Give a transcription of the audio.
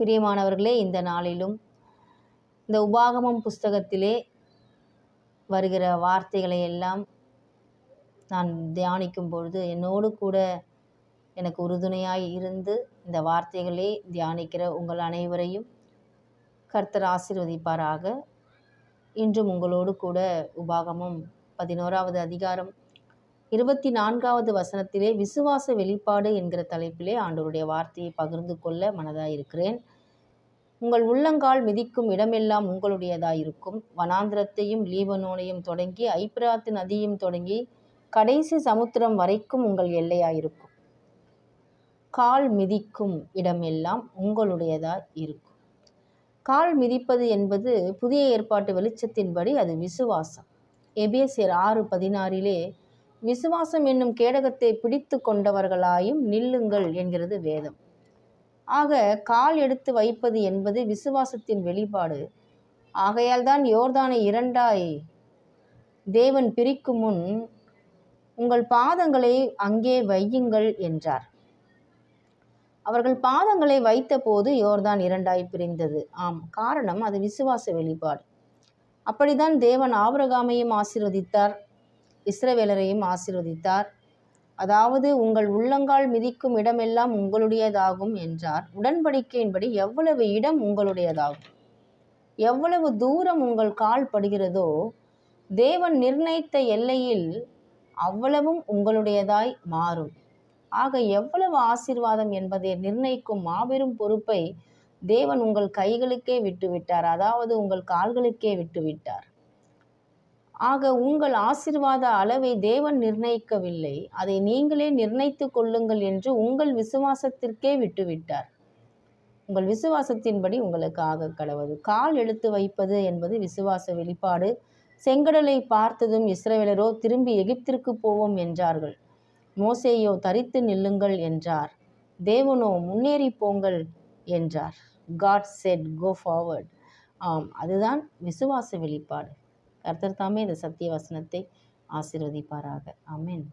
பிரியமானவர்களே இந்த நாளிலும் இந்த உபாகமம் புஸ்தகத்திலே வருகிற வார்த்தைகளை எல்லாம் நான் தியானிக்கும் பொழுது என்னோடு கூட எனக்கு உறுதுணையாய் இருந்து இந்த வார்த்தைகளே தியானிக்கிற உங்கள் அனைவரையும் கர்த்தர் ஆசீர்வதிப்பாராக. இன்றும் உங்களோடு கூட உபாகமம் பதினோராவது அதிகாரம் இருபத்தி நான்காவது வசனத்திலே விசுவாச வெளிப்பாடு என்கிற தலைப்பிலே ஆண்டவருடைய வார்த்தையை பகிர்ந்து கொள்ள மனதாக இருக்கிறேன். உங்கள் உள்ளங்கால் மிதிக்கும் இடமெல்லாம் உங்களுடையதாயிருக்கும். வனாந்திரத்தையும் லீபனோனையும் தொடங்கி ஐப்ராத்து நதியும் தொடங்கி கடைசி சமுத்திரம் வரைக்கும் உங்கள் எல்லையாக இருக்கும் கால் மிதிக்கும் இடமெல்லாம் உங்களுடையதாக இருக்கும் கால் மிதிப்பது என்பது புதிய ஏற்பாட்டு வெளிச்சத்தின்படி அது விசுவாசம். எபேசியர் ஆறு பதினாறிலே விசுவாசம் என்னும் கேடகத்தை பிடித்து கொண்டவர்களாயும் நில்லுங்கள் என்கிறது வேதம். ஆக கால் எடுத்து வைப்பது என்பது விசுவாசத்தின் வெளிப்பாடு. ஆகையால் தான் யோர்தானை இரண்டாய் தேவன் பிரிக்கும் முன் உங்கள் பாதங்களை அங்கே வையுங்கள் என்றார். அவர்கள் பாதங்களை வைத்தபோது யோர்தான் இரண்டாய் பிரிந்தது. ஆம் காரணம் அது விசுவாச வெளிப்பாடு. அப்படிதான் தேவன் ஆபரகாமையும் ஆசிர்வதித்தார். இஸ்ரவேலரையும் ஆசீர்வதித்தார். அதாவது உங்கள் உள்ளங்கால் மிதிக்கும் இடமெல்லாம் உங்களுடையதாகும் என்றார். உடன்படிக்கையின்படி எவ்வளவு இடம் உங்களுடையதாகும்? எவ்வளவு தூரம் உங்கள் கால் படுகிறதோ தேவன் நிர்ணயித்த எல்லையில் அவ்வளவும் உங்களுடையதாய் மாறும். ஆக எவ்வளவு ஆசீர்வாதம் என்பதை நிர்ணயிக்கும் மாபெரும் பொறுப்பை தேவன் உங்கள் கைகளுக்கே விட்டுவிட்டார். அதாவது உங்கள் கால்களுக்கே விட்டுவிட்டார். ஆக உங்கள் ஆசிர்வாத அளவை தேவன் நிர்ணயிக்கவில்லை. அதை நீங்களே நிர்ணயித்து கொள்ளுங்கள் என்று உங்கள் விசுவாசத்திற்கே விட்டுவிட்டார். உங்கள் விசுவாசத்தின்படி உங்களுக்கு ஆக கடவுது. கால் எடுத்து வைப்பது என்பது விசுவாச வெளிப்பாடு. செங்கடலை பார்த்ததும் இஸ்ரவேலரோ திரும்பி எகிப்திற்கு போவோம் என்றார்கள். மோசேயோ தரித்து நில்லுங்கள் என்றார். தேவனோ முன்னேறி போங்கள் என்றார். காட் செட் கோ ஃபார்வர்ட் ஆம் அதுதான் விசுவாச வெளிப்பாடு. கர்த்தர் தாமே இந்த சத்திய வசனத்தை ஆசிர்வதிப்பாராக. அமேன்